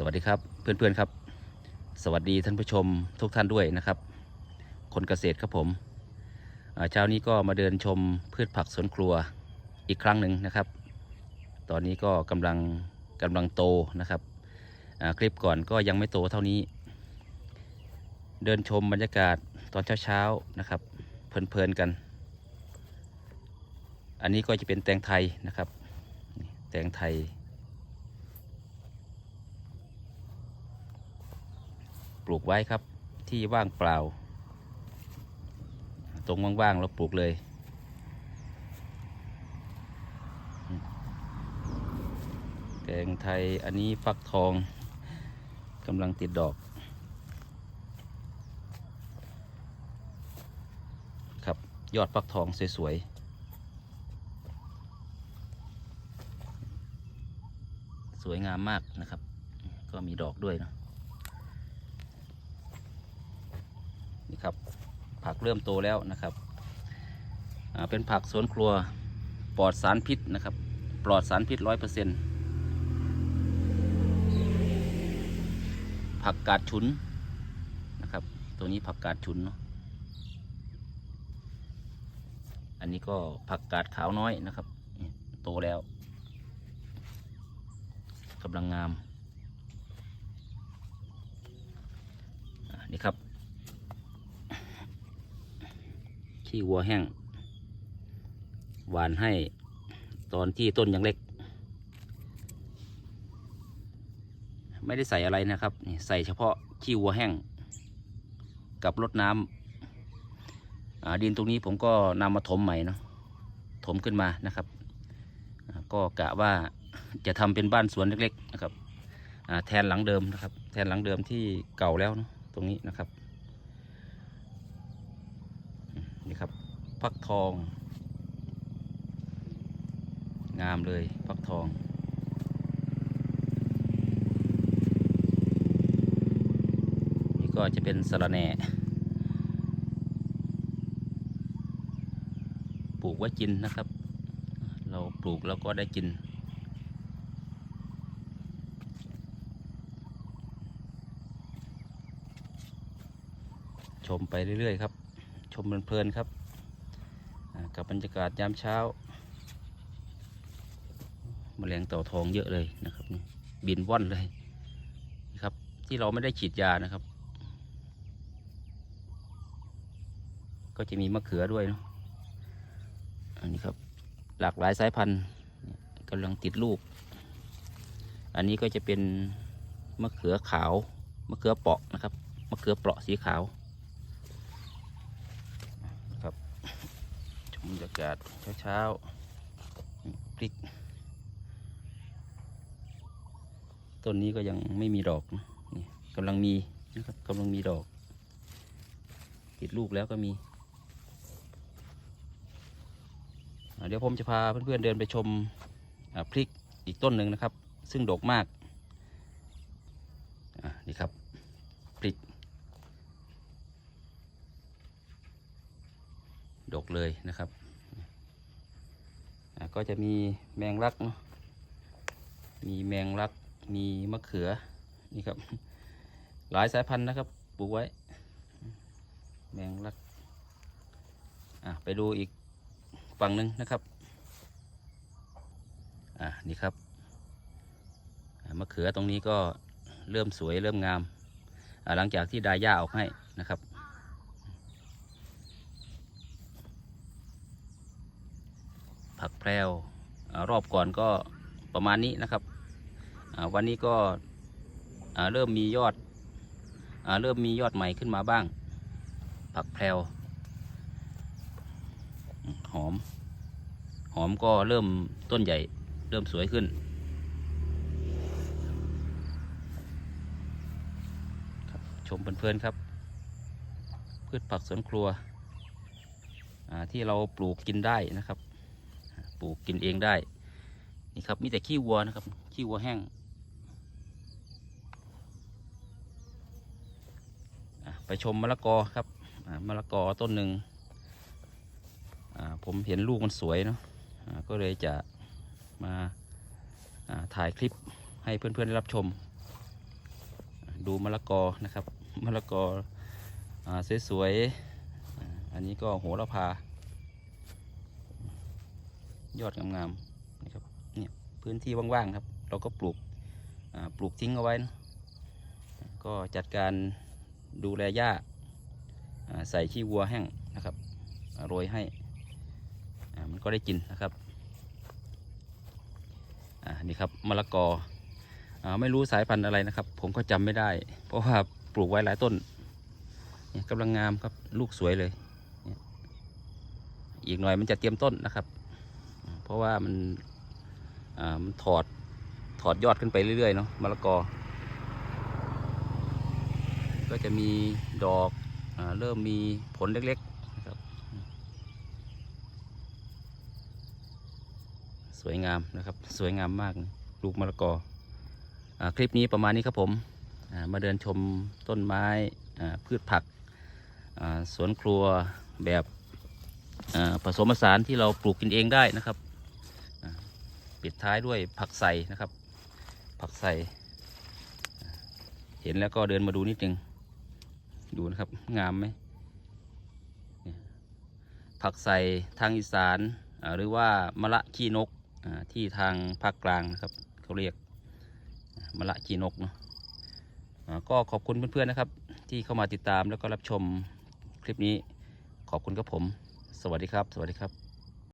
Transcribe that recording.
สวัสดีครับเพื่อนๆครับ สวัสดีท่านผู้ชมทุกท่านด้วยนะครับ คนเกษตรครับผมเช้านี้ก็มาเดินชมพืชผักสวนครัวอีกครั้งหนึ่งนะครับ ตอนนี้ก็กำลังกำลังโตนะครับคลิปก่อนก็ยังไม่โตเท่านี้ เดินชมบรรยากาศตอนเช้าๆนะครับ เพลินๆกัน อันนี้ก็จะเป็นแตงไทยนะครับ แตงไทย ปลูกไว้ครับ ที่ว่างเปล่า ตรงว่างๆเราปลูกเลยแตงไทยอันนี้ฟักทองกำลังติดดอก ครับยอดฟักทองสวยๆสวยงามมากนะครับ ก็มีดอกด้วยเนอะ นี่ครับผักเริ่มโตแล้วนะครับเป็นผักสวนครัวปลอดสารพิษนะครับ ปลอดสารพิษร้อยเปอร์เซ็นต์ผักกาดฉุนนะครับ ตัวนี้ผักกาดฉุนเนาะอันนี้ก็ผักกาดขาวน้อยนะครับ โตแล้วกำลังงามนี่ครับ ขี้วัวแห้ง หวานให้ตอนที่ต้นยังเล็ก ไม่ได้ใส่อะไรนะครับนี่ใส่เฉพาะขี้วัวแห้ง กับรดน้ำดินตรงนี้ผมก็นำมาถมใหม่เนาะถมขึ้นมานะครับ ก็กะว่าจะทำเป็นบ้านสวนเล็กๆนะครับแทนหลังเดิมนะครับ แทนหลังเดิมที่เก่าแล้วเนาะตรงนี้นะครับ นี่ครับ ฟักทอง งามเลยฟักทอง นี่ก็จะเป็นสะระแหน่ปลูกไว้กินนะครับ เราปลูกแล้วก็ได้กินชมไปเรื่อยๆครับ ชมเพลินๆครับ บรรยากาศยามเช้าแมลงเต่าทองเยอะเลยนะครับบินว่อนเลยนะครับ ที่เราไม่ได้ฉีดยานะครับ ก็จะมีมะเขือด้วยเนาะอันนี้ครับหลากหลายสายพันธุ์กำลังติดลูก อันนี้ก็จะเป็นมะเขือขาว มะเขือเปาะนะครับ มะเขือเปราะสีขาว ครับชมบ รยากาศเช้าๆพริก ต้นนี้ก็ยังไม่มีดอกนะนี่กำลังมีนะครับกำลังมีดอก ติดลูกแล้วก็มี เดี๋ยวผมจะพาเพื่อนๆเดินไปชมพริกอีกต้นหนึ่งนะครับ ซึ่งดกมากนี่ครับพริกดกเลยนะครับ ก็จะมีแมงลักเนาะมีแมงลักมีมะเขือนี่ครับ หลายสายพันธุ์นะครับปลูกไว้ แมงลักอะไปดูอีกฝั่งหนึ่งนะครับอะนี่ครับมะเขือตรงนี้ก็เริ่มสวยเริ่มงามหลังจากที่ดายหญ้าออกให้นะครับ ผักแพรวอรอบก่อนก็ประมาณนี้นะครับ วันนี้ก็เริ่มมียอดอเริ่มมียอดใหม่ขึ้นมาบ้าง ผักแพรวหอม หอมก็เริ่มต้นใหญ่เริ่มสวยขึ้นชมเพลินๆครับ พืชผักสวนครัวที่เราปลูกกินได้นะครับ ปลูกกินเองได้ นี่ครับ มีแต่ขี้วัวนะครับ ขี้วัวแห้งไปชมมะละกอครับมะละกอต้นหนึ่งผมเห็นลูกมันสวยเนาะก็เลยจะมาถ่ายคลิปให้เพื่อนๆได้รับชม ดูมะละกอนะครับมะละกออ่าสวยๆอันนี้ก็โหระพา ยอดงามๆนะครับเนี่ยพื้นที่ว่างๆครับ เราก็ปลูกปลูกทิ้งเอาไว้นะก็จัดการดูแลหญ้าใส่ขี้วัวแห้งนะครับโรยให้มันก็ได้กินนะครับอ่านี่ครับมะละกออาไม่รู้สายพันธุ์อะไรนะครับ ผมก็จำไม่ได้ เพราะว่าปลูกไว้หลายต้นเนี่ยกำลังงามครับลูกสวยเลยเนี่ยอีกหน่อยมันจะเตรียมต้นนะครับ เพราะว่ามันมันถอดถอดยอดขึ้นไปเรื่อยๆเนาะมะละกอ ก็จะมีดอกอเริ่มมีผลเล็กๆนะครับ สวยงามนะครับ สวยงามมากลูกมะละกออคลิปนี้ประมาณนี้ครับผมมาเดินชมต้นไม้พืชผักสวนครัวแบบผสมผสานที่เราปลูกกินเองได้นะครับ ปิดท้ายด้วยผักใส่นะครับ ผักใส่เห็นแล้วก็เดินมาดูนิดนึง ดูนะครับงามไหมผักใส่ทางอีสานหรือว่ามะละขี้นกที่ทางภาคกลางนะครับเขาเรียกมะละกีนกเนาะก็ขอบคุณเพื่อนๆนะครับ ที่เข้ามาติดตามแล้วก็รับชมคลิปนี้ขอบคุณครับผม สวัสดีครับ สวัสดีครับ